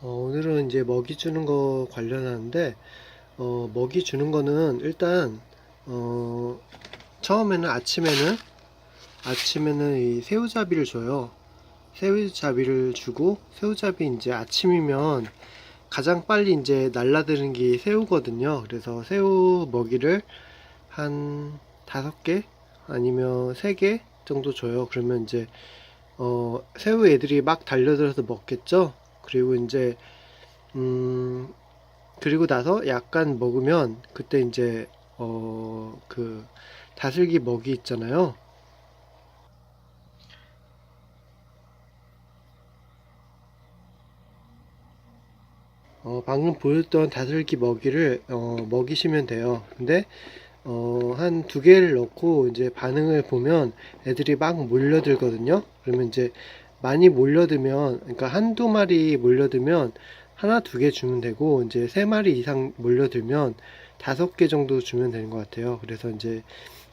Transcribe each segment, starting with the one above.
어, 오늘은 이제 먹이 주는 거 관련하는데, 어, 먹이 주는 거는 일단, 어, 처음에는 아침에는, 아침에는 이 새우잡이를 줘요. 새우잡이를 주고, 새우잡이 이제 아침이면 가장 빨리 이제 날라드는 게 새우거든요. 그래서 새우 먹이를 한 다섯 개 아니면 세 개 정도 줘요. 그러면 이제, 어, 새우 애들이 막 달려들어서 먹겠죠? 그리고 이제 음 그리고 나서 약간 먹으면 그때 이제 어 그 다슬기 먹이 있잖아요. 어 방금 보였던 다슬기 먹이를 어 먹이시면 돼요. 근데 어 한 두 개를 넣고 이제 반응을 보면 애들이 막 몰려들거든요. 그러면 이제 많이 몰려들면 그러니까 한두 마리 몰려들면 하나 두 개 주면 되고 이제 세 마리 이상 몰려들면 다섯 개 정도 주면 되는 것 같아요. 그래서 이제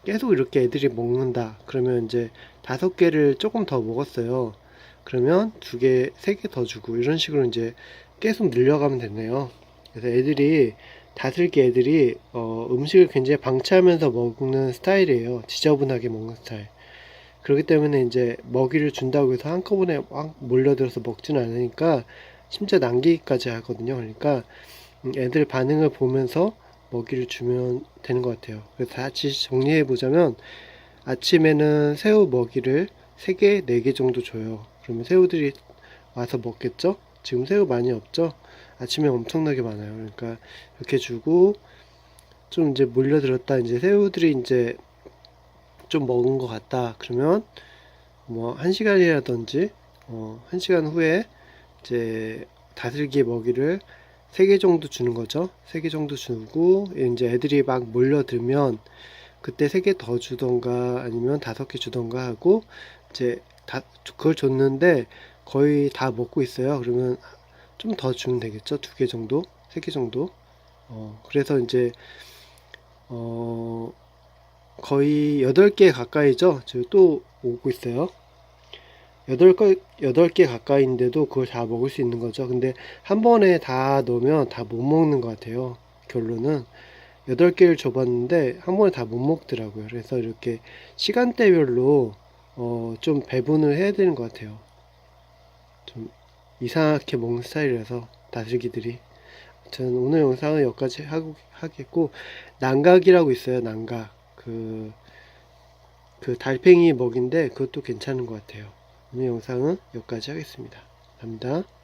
계속 이렇게 애들이 먹는다. 그러면 이제 다섯 개를 조금 더 먹었어요. 그러면 두 개, 세 개 더 주고 이런 식으로 이제 계속 늘려가면 되네요. 그래서 애들이 다슬기 애들이 어, 음식을 굉장히 방치하면서 먹는 스타일이에요. 지저분하게 먹는 스타일. 그렇기 때문에 이제 먹이를 준다고 해서 한꺼번에 막 몰려들어서 먹지는 않으니까 심지어 남기기까지 하거든요. 그러니까 음, 애들 반응을 보면서 먹이를 주면 되는 것 같아요. 그래서 다시 정리해 보자면 아침에는 새우 먹이를 3개, 4개 정도 줘요. 그러면 새우들이 와서 먹겠죠? 지금 새우 많이 없죠? 아침에 엄청나게 많아요. 그러니까 이렇게 주고 좀 이제 몰려들었다. 이제 새우들이 이제 좀 먹은 것 같다. 그러면 뭐한 시간이라든지 어, 한 시간 후에 이제 다슬기 먹이를 세개 정도 주는 거죠. 세개 정도 주고 이제 애들이 막 몰려들면 그때 세개더 주던가 아니면 다섯 개 주던가 하고 이제 다 그걸 줬는데 거의 다 먹고 있어요. 그러면 좀 더 주면 되겠죠. 두 개 정도, 세 개 정도. 어, 그래서 이제 어 거의 8개 가까이죠. 지금 또 오고 있어요. 8개, 8개 가까이인데도 그걸 다 먹을 수 있는 거죠. 근데 한 번에 다 넣으면 다 못 먹는 것 같아요. 결론은 8개를 줘봤는데 한 번에 다 못 먹더라고요. 그래서 이렇게 시간대별로 어, 좀 배분을 해야 되는 것 같아요. 좀 이상하게 먹는 스타일이라서 다슬기들이. 저는 오늘 영상은 여기까지 하고, 하겠고, 난각이라고 있어요, 난각. 그, 그 달팽이 먹인데 그것도 괜찮은 것 같아요. 오늘 영상은 여기까지 하겠습니다. 감사합니다.